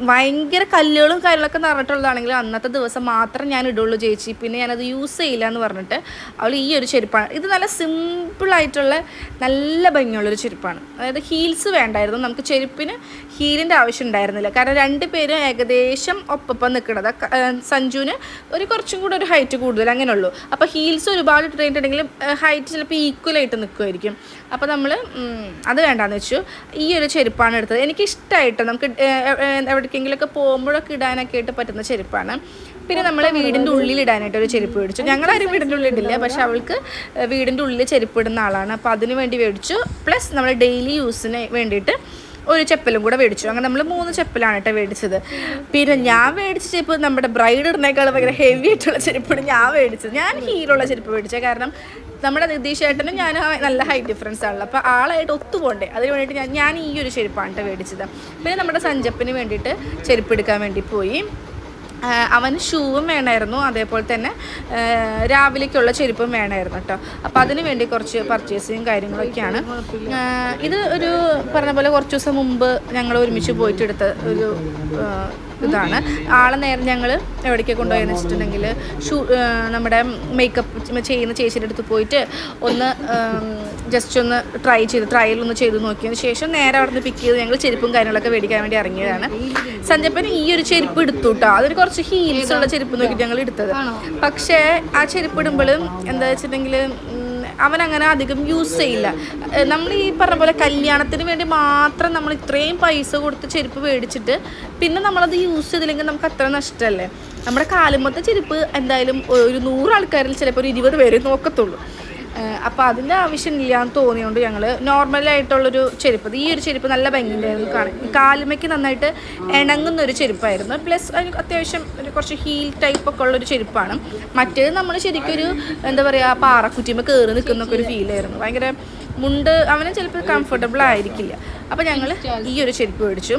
ഭയങ്കര കല്ലുകളും കാര്യങ്ങളൊക്കെ നിറഞ്ഞിട്ടുള്ളതാണെങ്കിൽ അന്നത്തെ ദിവസം മാത്രം ഞാൻ ഇടുള്ളൂ ചേച്ചി. പിന്നെ ഞാനത് യൂസ് ചെയ്യില്ല എന്ന് പറഞ്ഞിട്ട് അവൾ ഈ ഒരു ചെരുപ്പാണ്. ഇത് നല്ല സിമ്പിളായിട്ടുള്ള നല്ല ഭംഗിയുള്ളൊരു ചെരുപ്പാണ്. അതായത് ഹീൽസ് വേണ്ടായിരുന്നു. നമുക്ക് ചെരുപ്പിന് ഹീലിന്റെ ആവശ്യം ഉണ്ടായിരുന്നില്ല. കാരണം രണ്ട് പേരും ഏകദേശം ഒപ്പം നിൽക്കുന്നത് സഞ്ജുവിന് ഒരു കുറച്ചും കൂടെ ഒരു ഹൈറ്റ് കൂടുതൽ അങ്ങനെ ഉള്ളൂ. അപ്പോൾ ഹീൽസ് ഒരുപാട് ഇട്ടിട്ടുണ്ടെങ്കിൽ ഹൈറ്റ് ചിലപ്പോൾ ഈക്വലായിട്ട് നിൽക്കുമായിരിക്കും അപ്പോൾ നമ്മൾ അത് വേണ്ടാന്ന് വെച്ചു. ഈ ഒരു ചെരുപ്പാണ് എടുത്തത്. എനിക്ക് ഇഷ്ടമായിട്ട് നമുക്ക് എവിടേക്കെങ്കിലുമൊക്കെ പോകുമ്പോഴൊക്കെ ഇടാനൊക്കെ ആയിട്ട് പറ്റുന്ന ചെരുപ്പാണ്. പിന്നെ നമ്മൾ വീടിന്റെ ഉള്ളിൽ ഇടാനായിട്ട് ഒരു ചെരുപ്പ് മേടിച്ചു. ഞങ്ങളാരും വീടിന്റെ ഉള്ളിൽ ഇടില്ല പക്ഷെ അവൾക്ക് വീടിന്റെ ഉള്ളിൽ ചെരുപ്പ് ഇടുന്ന ആളാണ്. അപ്പോൾ അതിന് വേണ്ടി മേടിച്ചു. പ്ലസ് നമ്മൾ ഡെയിലി യൂസിന് വേണ്ടിയിട്ട് ഒരു ചെപ്പലും കൂടെ മേടിച്ചു. അങ്ങനെ നമ്മൾ മൂന്ന് ചെപ്പലാണ് കേട്ടോ മേടിച്ചത്. പിന്നെ ഞാൻ മേടിച്ച ചെരുപ്പ് നമ്മുടെ ബ്രൈഡ് ഇടുന്നേക്കാൾ ഭയങ്കര ഹെവി ആയിട്ടുള്ള ചെരുപ്പാണ് ഞാൻ മേടിച്ചത്. ഞാൻ ഹീലുള്ള ചെരുപ്പ് മേടിച്ചത്. കാരണം നമ്മുടെ നിതീഷ് ഏട്ടനും ഞാൻ നല്ല ഹൈറ്റ് ഡിഫറൻസ് ആണല്ലോ. അപ്പോൾ ആളായിട്ട് ഒത്തുപോണ്ടേ? അതിന് വേണ്ടിയിട്ട് ഞാൻ ഞാൻ ഈ ഒരു ചെരുപ്പാണ് മേടിച്ചത്. പിന്നെ നമ്മുടെ സഞ്ചപ്പിന് വേണ്ടിയിട്ട് ചെരുപ്പ് എടുക്കാൻ വേണ്ടി പോയി. അവന് ഷൂവും വേണമായിരുന്നു. അതേപോലെ തന്നെ രാവിലേക്കുള്ള ചെരുപ്പും വേണമായിരുന്നു കേട്ടോ. അപ്പോൾ അതിന് വേണ്ടി കുറച്ച് പർച്ചേസിങ് കാര്യങ്ങളൊക്കെയാണ്. ഇത് ഒരു പറഞ്ഞ പോലെ കുറച്ച് ദിവസം മുമ്പ് ഞങ്ങൾ ഒരുമിച്ച് പോയിട്ടെടുത്ത ഒരു ഇതാണ്. ആളെ നേരെ ഞങ്ങൾ എവിടേക്ക് കൊണ്ടുപോയെന്ന് വെച്ചിട്ടുണ്ടെങ്കിൽ ഷൂ നമ്മുടെ മേക്കപ്പ് ചെയ്യുന്ന ചേച്ചിയുടെ അടുത്ത് പോയിട്ട് ഒന്ന് ജസ്റ്റ് ഒന്ന് ട്രൈ ചെയ്ത് ട്രയൽ ഒന്ന് ചെയ്ത് നോക്കിയതിന് ശേഷം നേരെ അവിടെ നിന്ന് പിക്ക് ചെയ്ത് ഞങ്ങൾ ചെരുപ്പും കാര്യങ്ങളൊക്കെ മേടിക്കാൻ വേണ്ടി ഇറങ്ങിയതാണ്. സഞ്ജപ്പന് ഈ ഒരു ചെരുപ്പ് എടുത്തു കേട്ടോ അതൊരു കുറച്ച് ഹീൽസ് ഉള്ള ചെരുപ്പ് നോക്കിയിട്ട് ഞങ്ങൾ എടുത്തത്. പക്ഷേ ആ ചെരുപ്പ് ഇടുമ്പോഴും എന്താ വെച്ചിട്ടുണ്ടെങ്കിൽ അവൻ അങ്ങനെ അധികം യൂസ് ചെയ്യില്ല. നമ്മൾ ഈ പറഞ്ഞ പോലെ കല്യാണത്തിന് വേണ്ടി മാത്രം നമ്മൾ ഇത്രയും പൈസ കൊടുത്ത് ചെരുപ്പ് മേടിച്ചിട്ട് പിന്നെ നമ്മളത് യൂസ് ചെയ്തില്ലെങ്കിൽ നമുക്ക് അത്ര നഷ്ടമല്ലേ? നമ്മുടെ കാലുമത്തെ ചെരുപ്പ് എന്തായാലും ഒരു നൂറ് ആൾക്കാരിൽ ചിലപ്പോൾ ഒരു ഇരുപത് പേരെ നോക്കത്തുള്ളൂ. അപ്പോൾ അതിന്റെ ആവശ്യമില്ല എന്ന് തോന്നിയോണ്ട് ഞങ്ങൾ നോർമലായിട്ടുള്ളൊരു ചെരുപ്പ്. ഈ ഒരു ചെരുപ്പ് നല്ല ഭംഗിയുണ്ടായിരുന്നു കാണാൻ. കാലുമയ്ക്ക് നന്നായിട്ട് ഇണങ്ങുന്ന ഒരു ചെരുപ്പായിരുന്നു. പ്ലസ് അതിന് അത്യാവശ്യം ഒരു കുറച്ച് ഹീൽ ടൈപ്പ് ഒക്കെ ഉള്ളൊരു ചെരുപ്പാണ്. മറ്റേത് നമ്മൾ ശരിക്കും ഒരു എന്താ പറയുക പാറക്കുറ്റിമ കയറി നിൽക്കുന്നൊക്കെ ഒരു ഫീലായിരുന്നു ഭയങ്കര മുണ്ട് അവന് ചിലപ്പോൾ കംഫർട്ടബിൾ ആയിരിക്കില്ല. അപ്പോൾ ഞങ്ങൾ ഈ ഒരു ചെരുപ്പ് മേടിച്ചു.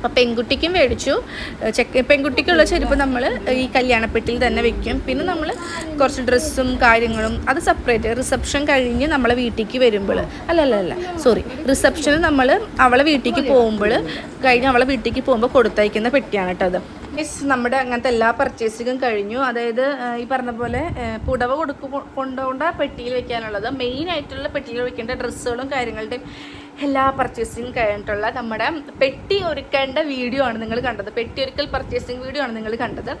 അപ്പോൾ പെൺകുട്ടിക്കും മേടിച്ചു. ചെക്ക പെൺകുട്ടിക്കുള്ള ചെരുപ്പ് നമ്മൾ ഈ കല്യാണപ്പെട്ടിയിൽ തന്നെ വെക്കും. പിന്നെ നമ്മൾ കുറച്ച് ഡ്രസ്സും കാര്യങ്ങളും അത് സെപ്പറേറ്റ് റിസപ്ഷൻ കഴിഞ്ഞ് നമ്മളെ വീട്ടിലേക്ക് വരുമ്പോൾ അല്ല അല്ല അല്ല സോറി. റിസപ്ഷന് നമ്മൾ അവളെ വീട്ടിലേക്ക് പോകുമ്പോൾ കഴിഞ്ഞ് അവളെ വീട്ടിലേക്ക് പോകുമ്പോൾ കൊടുത്തയക്കുന്ന പെട്ടിയാണ് കേട്ടോ അത്. മിസ് നമ്മുടെ അങ്ങനത്തെ എല്ലാ പർച്ചേസിങ്ങും കഴിഞ്ഞു. അതായത് ഈ പറഞ്ഞ പോലെ പുടവ കൊടുക്കു കൊണ്ടുകൊണ്ട് പെട്ടിയിൽ വെക്കാനുള്ളത്. മെയിൻ ആയിട്ടുള്ള പെട്ടിയിൽ വെക്കേണ്ട ഡ്രസ്സുകളും കാര്യങ്ങളുടെയും എല്ലാ പർച്ചേസിങ് കഴിഞ്ഞിട്ടുള്ള നമ്മുടെ പെട്ടി ഒരുക്കേണ്ട വീഡിയോ ആണ് നിങ്ങൾ കണ്ടത്. പെട്ടി ഒരുക്കൽ പർച്ചേസിങ് വീഡിയോ ആണ് നിങ്ങൾ കണ്ടത്.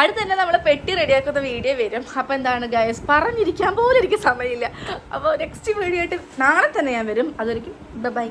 അടുത്ത് തന്നെ നമ്മൾ പെട്ടി റെഡിയാക്കുന്ന വീഡിയോ വരും. അപ്പോൾ എന്താണ് ഗയസ് പറഞ്ഞിരിക്കാൻ പോലും എനിക്ക് സമയമില്ല. അപ്പോൾ നെക്സ്റ്റ് വീഡിയോ ആയിട്ട് നാളെ തന്നെ ഞാൻ വരും. അതൊരിക്കും ബൈ